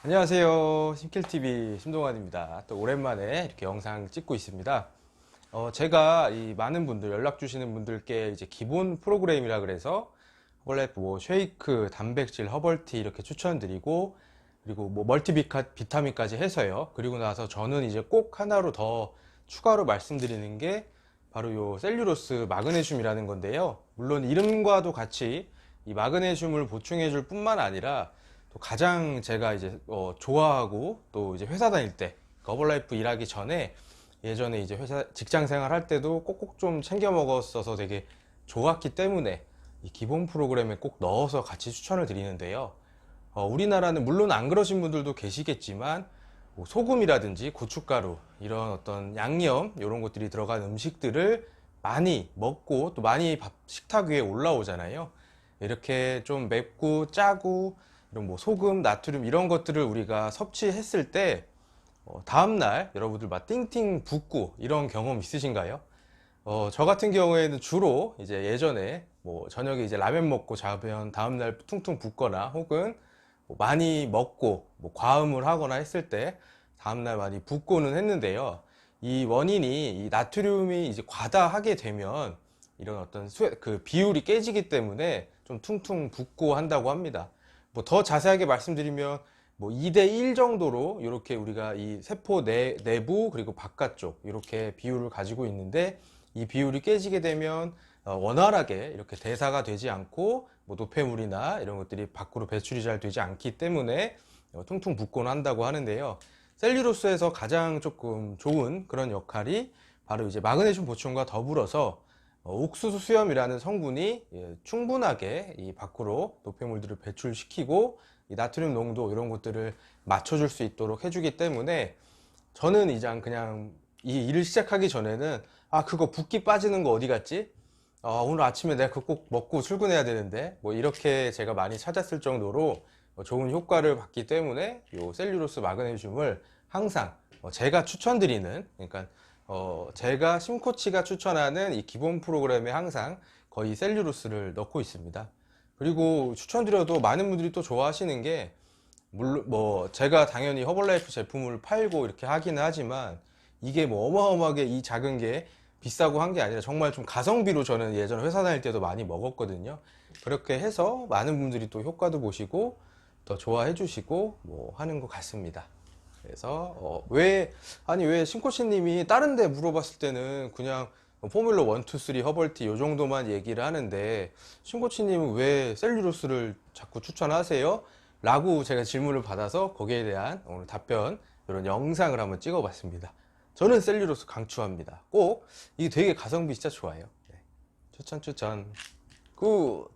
안녕하세요. 심킬TV 심동환입니다. 또 오랜만에 이렇게 영상 찍고 있습니다. 어, 제가 이 많은 분들, 연락 주시는 분들께 이제 기본 프로그램이라 그래서 허벌라이프 뭐 쉐이크, 단백질, 허벌티 이렇게 추천드리고 그리고 뭐 멀티비타, 비타민까지 해서요. 그리고 나서 저는 이제 꼭 하나로 더 추가로 말씀드리는 게 바로 요 셀룰로스 마그네슘이라는 건데요. 물론 이름과도 같이 이 마그네슘을 보충해 줄 뿐만 아니라 또 가장 제가 이제 어, 좋아하고 또 이제 회사 다닐 때 거벌라이프 일하기 전에 예전에 이제 회사 직장 생활 할 때도 꼭꼭 좀 챙겨 먹었어서 되게 좋았기 때문에 이 기본 프로그램에 꼭 넣어서 같이 추천을 드리는데요. 어, 우리나라는 물론 안 그러신 분들도 계시겠지만 뭐 소금이라든지 고춧가루 이런 어떤 양념 이런 것들이 들어간 음식들을 많이 먹고 또 많이 밥 식탁 위에 올라오잖아요. 이렇게 좀 맵고 짜고 이런 뭐 소금, 나트륨 이런 것들을 우리가 섭취했을 때 어, 다음날 여러분들 막 띵띵 붓고 이런 경험 있으신가요? 어, 저 같은 경우에는 주로 이제 예전에 뭐 저녁에 이제 라면 먹고 자면 다음날 퉁퉁 붓거나 혹은 뭐 많이 먹고 뭐 과음을 하거나 했을 때 다음날 많이 붓고는 했는데요. 이 원인이 이 나트륨이 이제 과다하게 되면 이런 어떤 수, 그 비율이 깨지기 때문에 좀 퉁퉁 붓고 한다고 합니다. 뭐 더 자세하게 말씀드리면 뭐 2대 1 정도로 이렇게 우리가 이 세포 내, 내부 그리고 바깥쪽 이렇게 비율을 가지고 있는데 이 비율이 깨지게 되면 어, 원활하게 이렇게 대사가 되지 않고 뭐 노폐물이나 이런 것들이 밖으로 배출이 잘 되지 않기 때문에 어, 퉁퉁 붓곤 한다고 하는데요. 셀룰로스에서 가장 조금 좋은 그런 역할이 바로 이제 마그네슘 보충과 더불어서 어, 옥수수 수염이라는 성분이 예, 충분하게 이 밖으로 노폐물들을 배출시키고 이 나트륨 농도 이런 것들을 맞춰줄 수 있도록 해주기 때문에 저는 이장 그냥 이 일을 시작하기 전에는 아 그거 붓기 빠지는 거 어디 갔지? 아, 오늘 아침에 내가 그거 꼭 먹고 출근해야 되는데 뭐 이렇게 제가 많이 찾았을 정도로 어, 좋은 효과를 받기 때문에 요 셀룰로스 마그네슘을 항상 어, 제가 추천드리는 그러니까 어, 제가 심코치가 추천하는 이 기본 프로그램에 항상 거의 셀룰로스를 넣고 있습니다. 그리고 추천드려도 많은 분들이 또 좋아하시는 게 물론 뭐 제가 당연히 허벌라이프 제품을 팔고 이렇게 하기는 하지만 이게 뭐 어마어마하게 이 작은 게 비싸고 한 게 아니라 정말 좀 가성비로 저는 예전 회사 다닐 때도 많이 먹었거든요. 그렇게 해서 많은 분들이 또 효과도 보시고 더 좋아해 주시고 뭐 하는 것 같습니다. 그래서 어, 왜 아니 왜 신코치님이 다른 데 물어봤을 때는 그냥 포뮬러 1, 2, 3 허벌티 요 정도만 얘기를 하는데 신코치님은 왜 셀룰로스를 자꾸 추천하세요? 라고 제가 질문을 받아서 거기에 대한 오늘 답변 이런 영상을 한번 찍어 봤습니다. 저는 셀룰로스 강추합니다. 꼭 이게 되게 가성비 진짜 좋아요. 네. 추천 추천 굿